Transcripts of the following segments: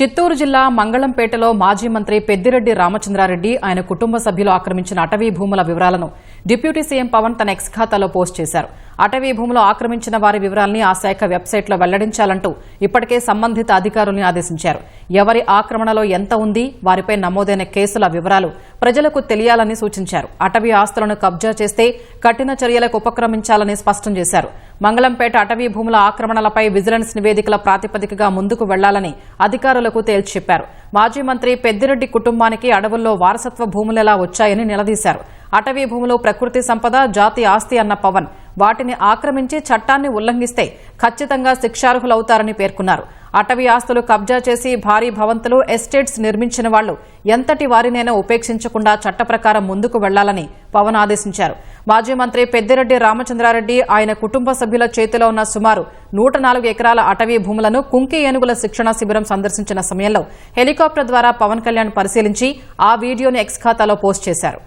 చిత్తూరు జిల్లా మంగళంపేటలో మాజీ మంత్రి పెద్దిరెడ్డి రామచంద్రారెడ్డి ఆయన కుటుంబ సభ్యులు ఆక్రమించిన అటవీ భూముల వివరాలను డిప్యూటీ సీఎం పవన్ తన ఎక్స్ ఖాతాలో పోస్ట్ చేశారు. అటవీ భూములు ఆక్రమించిన వారి వివరాల్ని ఆ శాఖ వెబ్సైట్లో వెల్లడించాలంటూ ఇప్పటికే సంబంధిత అధికారుల్ని ఆదేశించారు. ఎవరి ఆక్రమణలో ఎంత ఉంది వారిపై నమోదైన కేసుల వివరాలు ప్రజలకు తెలియాలని సూచించారు. అటవీ ఆస్తులను కబ్జా చేస్తే కఠిన చర్యలకు ఉపక్రమించాలని స్పష్టం చేశారు. మంగళంపేట అటవీ భూముల ఆక్రమణలపై విజిలెన్స్ నివేదికల ప్రాతిపదికగా ముందుకు వెళ్ళాలని అధికారులకు తేల్చి చెప్పారు. మాజీ మంత్రి పెద్దిరెడ్డి కుటుంబానికి అడవుల్లో వారసత్వ భూములెలా వచ్చాయని నిలదీశారు. అటవీ భూములు ప్రకృతి సంపద జాతి ఆస్తి అన్న పవన్. వాటిని ఆక్రమించి చట్టాన్ని ఉల్లంఘిస్తే ఖచ్చితంగా శిక్షార్హులవుతారని పేర్కొన్నారు. అటవీ ఆస్తులు కబ్జా చేసి భారీ భవంతులు ఎస్టేట్స్ నిర్మించిన వాళ్ళు ఎంతటి వారినైనా ఉపేక్షించకుండా చట్ట ముందుకు వెళ్ళాలని పవన్ ఆదేశించారు. మాజీ మంత్రి పెద్దిరెడ్డి రామచంద్రారెడ్డి ఆయన కుటుంబ సభ్యుల చేతిలో ఉన్న సుమారు నూట నాలుగు ఎకరాల అటవీ భూములను కుంకి ఏనుగుల శిక్షణ శిబిరం సందర్శించిన సమయంలో హెలికాప్టర్ ద్వారా పవన్ కళ్యాణ్ పరిశీలించి ఆ వీడియోను ఎక్స్ ఖాతాలో పోస్ట్ చేశారు.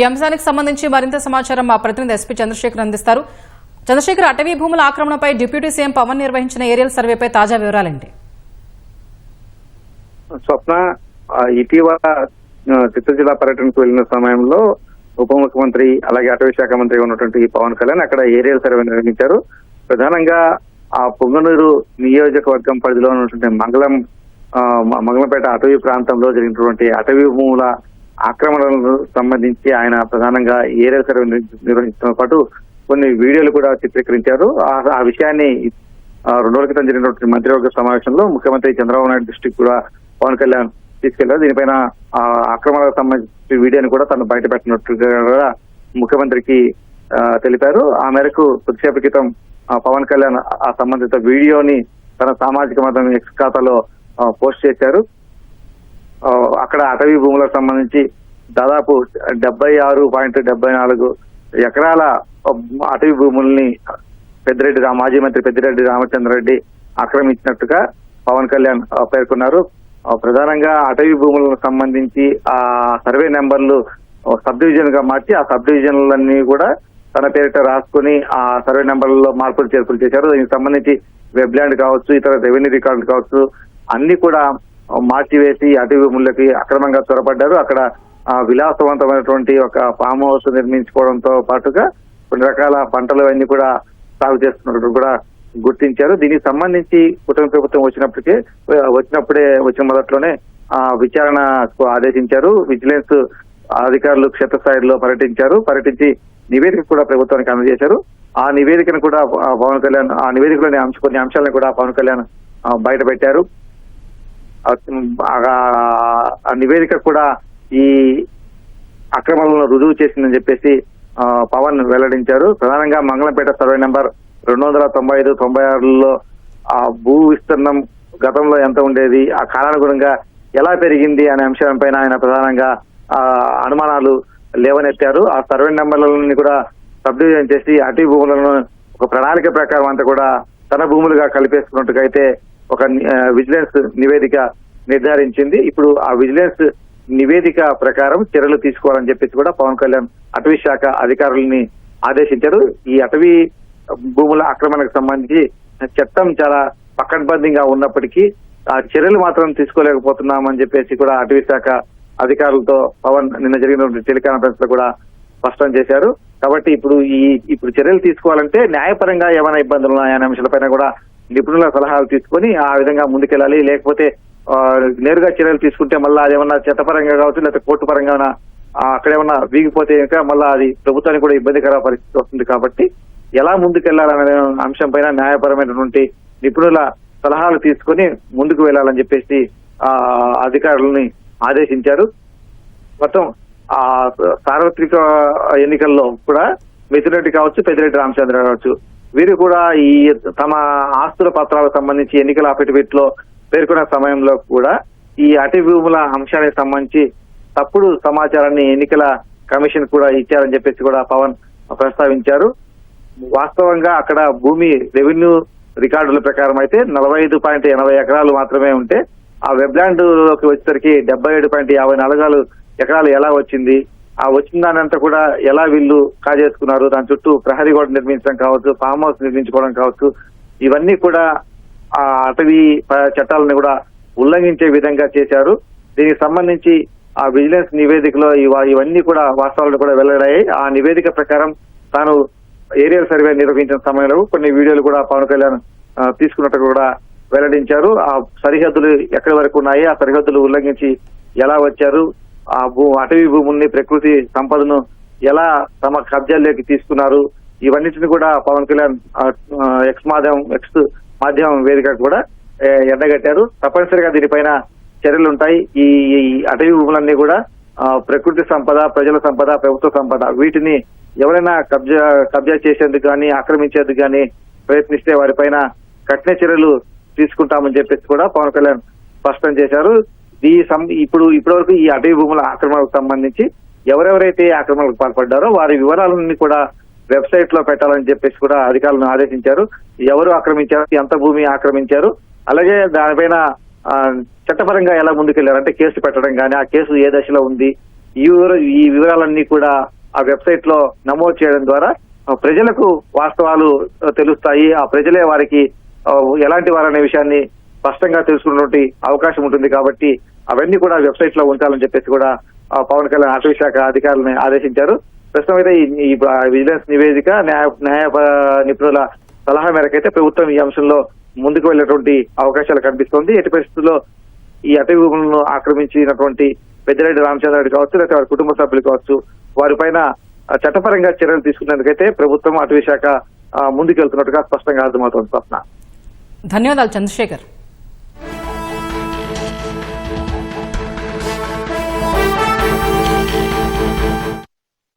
ఈ అంశానికి సంబంధించి మరింత సమాచారం మా ప్రతినిధి ఎస్పీ చంద్రశేఖర్ అందిస్తారు. చంద్రశేఖర్ అటవీ భూముల ఆక్రమణపై డిప్యూటీ సీఎం పవన్ నిర్వహించిన ఏరియల్ సర్వేపై తాజా వివరాలేంటి? స్వప్న ఇటీవల చిత్తూరు జిల్లా పర్యటనకు వెళ్ళిన సమయంలో ఉప ముఖ్యమంత్రి అలాగే అటవీ శాఖ మంత్రి ఉన్నటువంటి పవన్ కళ్యాణ్ అక్కడ ఏరియల్ సర్వే నిర్వహించారు. ప్రధానంగా ఆ పొంగనూరు నియోజకవర్గం పరిధిలో ఉన్నటువంటి మంగళం మంగళంపేట అటవీ ప్రాంతంలో జరిగినటువంటి అటవీ భూముల ఆక్రమణలకు సంబంధించి ఆయన ప్రధానంగా ఏరియల్ సర్వే నిర్వ- నిర్వహించడంతో పాటు కొన్ని వీడియోలు కూడా చిత్రీకరించారు. ఆ- విషయాన్ని రెండు రోజుల క్రితం జరిగినటువంటి మంత్రివర్గ సమావేశంలో ముఖ్యమంత్రి చంద్రబాబు నాయుడు దృష్టికి కూడా పవన్ కళ్యాణ్ తీసుకెళ్ళారు. దీనిపైన ఆ, ఆక్రమణకు సంబంధించిన వీడియోని కూడా తను బయట పెట్టినట్టుగా ముఖ్యమంత్రికి తెలిపారు. ఆ మేరకు కొద్దిసేపు క్రితం ఆ, పవన్ కళ్యాణ్ ఆ సంబంధిత వీడియోని తన సామాజిక మాధ్యమం ఎక్స్ ఖాతాలో పోస్ట్ చేశారు. అక్కడ అటవీ భూములకు సంబంధించి దాదాపు డెబ్బై ఆరు పాయింట్ డెబ్బై నాలుగు ఎకరాల అటవీ భూముల్ని పెద్దిరెడ్డిగా మాజీ మంత్రి పెద్దిరెడ్డి రామచంద్రరెడ్డి ఆక్రమించినట్టుగా పవన్ కళ్యాణ్ పేర్కొన్నారు. ప్రధానంగా అటవీ భూములకు సంబంధించి ఆ సర్వే నెంబర్లు సబ్ డివిజన్గా మార్చి ఆ సబ్ డివిజన్లన్నీ కూడా తన పేరిట రాసుకుని ఆ సర్వే నెంబర్లలో మార్పులు చేర్పులు చేశారు. దీనికి సంబంధించి వెబ్ ల్యాండ్ కావచ్చు ఇతర రెవెన్యూ రికార్డులు కావచ్చు అన్ని కూడా మార్చివేసి అటవీ ముళ్ళకి అక్రమంగా చొరబడ్డారు. అక్కడ విలాసవంతమైనటువంటి ఒక ఫామ్ హౌస్ నిర్మించుకోవడంతో పాటుగా కొన్ని రకాల పంటలు అన్ని కూడా సాగు చేస్తున్నట్టు కూడా గుర్తించారు. దీనికి సంబంధించి కుటుంబ ప్రభుత్వం వచ్చినప్పటికే వచ్చినప్పుడే వచ్చిన మొదట్లోనే ఆ విచారణకు ఆదేశించారు. విజిలెన్స్ అధికారులు క్షేత్రస్థాయిలో పర్యటించారు. పర్యటించి నివేదిక కూడా ప్రభుత్వానికి అందజేశారు. ఆ నివేదికను కూడా పవన్ కళ్యాణ్ ఆ నివేదికలోని అంశ కొన్ని అంశాలను కూడా పవన్ కళ్యాణ్ బయట పెట్టారు ఆ- నివేదిక కూడా ఈ అక్రమాలను రుజువు చేసిందని చెప్పేసి పవన్ వెల్లడించారు. ప్రధానంగా మంగళంపేట సర్వే నెంబర్ రెండు వందల తొంభై ఐదు తొంభై ఆరులో ఆ భూ విస్తీర్ణం గతంలో ఎంత ఉండేది ఆ కాలానుగుణంగా ఎలా పెరిగింది అనే అంశంపైన ఆయన ప్రధానంగా అనుమానాలు లేవనెత్తారు. ఆ సర్వే నెంబర్లని కూడా సబ్ డివిజన్ చేసి అటవీ భూములను ఒక ప్రణాళిక ప్రకారం అంతా కూడా తన భూములుగా కలిపేసుకున్నట్టుగా అయితే ఒక విజిలెన్స్ నివేదిక నిర్ధారించింది. ఇప్పుడు ఆ విజిలెన్స్ నివేదిక ప్రకారం చర్యలు తీసుకోవాలని చెప్పేసి కూడా పవన్ కళ్యాణ్ అటవీ శాఖ అధికారులని ఆదేశించారు. ఈ అటవీ భూముల ఆక్రమణకు సంబంధించి చట్టం చాలా పకడ్బందీగా ఉన్నప్పటికీ ఆ చర్యలు మాత్రం తీసుకోలేకపోతున్నామని చెప్పేసి కూడా అటవీ శాఖ అధికారులతో పవన్ నిన్న జరిగిన టెలికాన్ఫరెన్స్లో కూడా స్పష్టం చేశారు. కాబట్టి ఇప్పుడు ఈ ఇప్పుడు చర్యలు తీసుకోవాలంటే న్యాయపరంగా ఏమైనా ఇబ్బందులు ఉన్నాయనే అంశాలపైన కూడా నిపుణుల సలహాలు తీసుకొని ఆ విధంగా ముందుకెళ్ళాలి. లేకపోతే నేరుగా చర్యలు తీసుకుంటే మళ్ళీ అదేమన్నా చట్టపరంగా కావచ్చు లేకపోతే కోర్టు పరంగా అక్కడేమన్నా వీగిపోతే ఇంకా మళ్ళీ అది ప్రభుత్వానికి కూడా ఇబ్బందికర పరిస్థితి వస్తుంది కాబట్టి ఎలా ముందుకెళ్ళాలనే అంశం పైన న్యాయపరమైనటువంటి నిపుణుల సలహాలు తీసుకొని ముందుకు వెళ్ళాలని చెప్పేసి ఆ అధికారులని ఆదేశించారు. మొత్తం ఆ సార్వత్రిక ఎన్నికల్లో కూడా మిథునరెడ్డి కావచ్చు పెద్దిరెడ్డి రామచంద్ర కావచ్చు. వీరు కూడా ఈ తమ ఆస్తుల పత్రాలకు సంబంధించి ఎన్నికల అఫిడవిట్లో పేర్కొన్న సమయంలో కూడా ఈ అటవీ భూముల అంశానికి సంబంధించి తప్పుడు సమాచారాన్ని ఎన్నికల కమిషన్ కూడా ఇచ్చారని చెప్పేసి కూడా పవన్ ప్రస్తావించారు. వాస్తవంగా అక్కడ భూమి రెవెన్యూ రికార్డుల ప్రకారం అయితే నలభై ఐదు పాయింట్ ఎనభై ఎకరాలు మాత్రమే ఉంటే ఆ వెబ్లాండ్లోకి వచ్చేసరికి డెబ్బై ఏడు పాయింట్ యాభై నాలుగాలు ఎకరాలు ఎలా వచ్చింది? ఆ వచ్చిన దానంతా కూడా ఎలా వీళ్ళు కాజేసుకున్నారు? దాని చుట్టూ ప్రహరీ గోడ నిర్మించడం కావచ్చు ఫామ్ హౌస్ నిర్మించుకోవడం కావచ్చు ఇవన్నీ కూడా ఆ అటవీ చట్టాలను కూడా ఉల్లంఘించే విధంగా చేశారు. దీనికి సంబంధించి ఆ విజిలెన్స్ నివేదికలో ఇవన్నీ కూడా వాస్తవాలు కూడా వెల్లడాయి. ఆ నివేదిక ప్రకారం తాను ఏరియల్ సర్వే నిర్వహించిన సమయంలో కొన్ని వీడియోలు కూడా పవన్ కళ్యాణ్ తీసుకున్నట్టు కూడా వెల్లడించారు. ఆ సరిహద్దులు ఎక్కడి వరకు ఉన్నాయి? ఆ సరిహద్దులు ఉల్లంఘించి ఎలా వచ్చారు? ఆ భూ అటవీ భూముల్ని ప్రకృతి సంపదను ఎలా తమ కబ్జాల్లోకి తీసుకున్నారు? ఇవన్నిటిని కూడా పవన్ కళ్యాణ్ ఎక్స్ మాధ్యమం ఎక్స్ మాధ్యమం వేదిక కూడా ఎండగట్టారు. తప్పనిసరిగా దీనిపైన చర్యలు ఉంటాయి. ఈ అటవీ భూములన్నీ కూడా ప్రకృతి సంపద ప్రజల సంపద ప్రభుత్వ సంపద వీటిని ఎవరైనా కబ్జా కబ్జా చేసేందుకు కానీ ఆక్రమించేందుకు కానీ ప్రయత్నిస్తే వారిపైన కఠిన చర్యలు తీసుకుంటామని చెప్పేసి కూడా పవన్ కళ్యాణ్ స్పష్టం చేశారు. ఈ సం- ఇప్పుడు ఇప్పటివరకు ఈ అటవీ భూముల ఆక్రమణకు సంబంధించి ఎవరెవరైతే ఆక్రమణకు పాల్పడ్డారో వారి వివరాలన్నీ కూడా వెబ్సైట్లో పెట్టాలని చెప్పేసి కూడా అధికారులను ఆదేశించారు. ఎవరు ఆక్రమించారు ఎంత భూమి ఆక్రమించారు అలాగే దానిపైన చట్టపరంగా ఎలా ముందుకెళ్ళారు అంటే కేసు పెట్టడం కానీ ఆ కేసు ఏ దశలో ఉంది ఈ ఈ వివరాలన్నీ కూడా ఆ వెబ్సైట్లో నమోదు చేయడం ద్వారా ప్రజలకు వాస్తవాలు తెలుస్తాయి. ఆ ప్రజలే వారికి ఎలాంటి వారనే విషయాన్ని స్పష్టంగా తెలుసుకున్నటువంటి అవకాశం ఉంటుంది కాబట్టి అవన్నీ కూడా వెబ్సైట్లో ఉంచాలని చెప్పేసి కూడా పవన్ కళ్యాణ్ అటవీ శాఖ అధికారులను ఆదేశించారు. ప్రస్తుతం అయితే ఈ- విజిలెన్స్ నివేదిక న్యాయ న్యాయ నిపుణుల సలహా మేరకైతే ప్రభుత్వం ఈ అంశంలో ముందుకు వెళ్ళేటువంటి అవకాశాలు కనిపిస్తోంది. ఎట్టి పరిస్థితుల్లో ఈ అటవీ భూములను ఆక్రమించినటువంటి పెద్దిరెడ్డి రామచంద్రరెడ్డి కావచ్చు లేకపోతే వారి కుటుంబ సభ్యులు కావచ్చు వారిపైన చట్టపరంగా చర్యలు తీసుకునేందుకైతే ప్రభుత్వం అటవీ శాఖ ఆ, ముందుకెళ్తున్నట్టుగా స్పష్టంగా అర్థమవుతోంది స్వప్న. ధన్యవాదాలు చంద్రశేఖర్.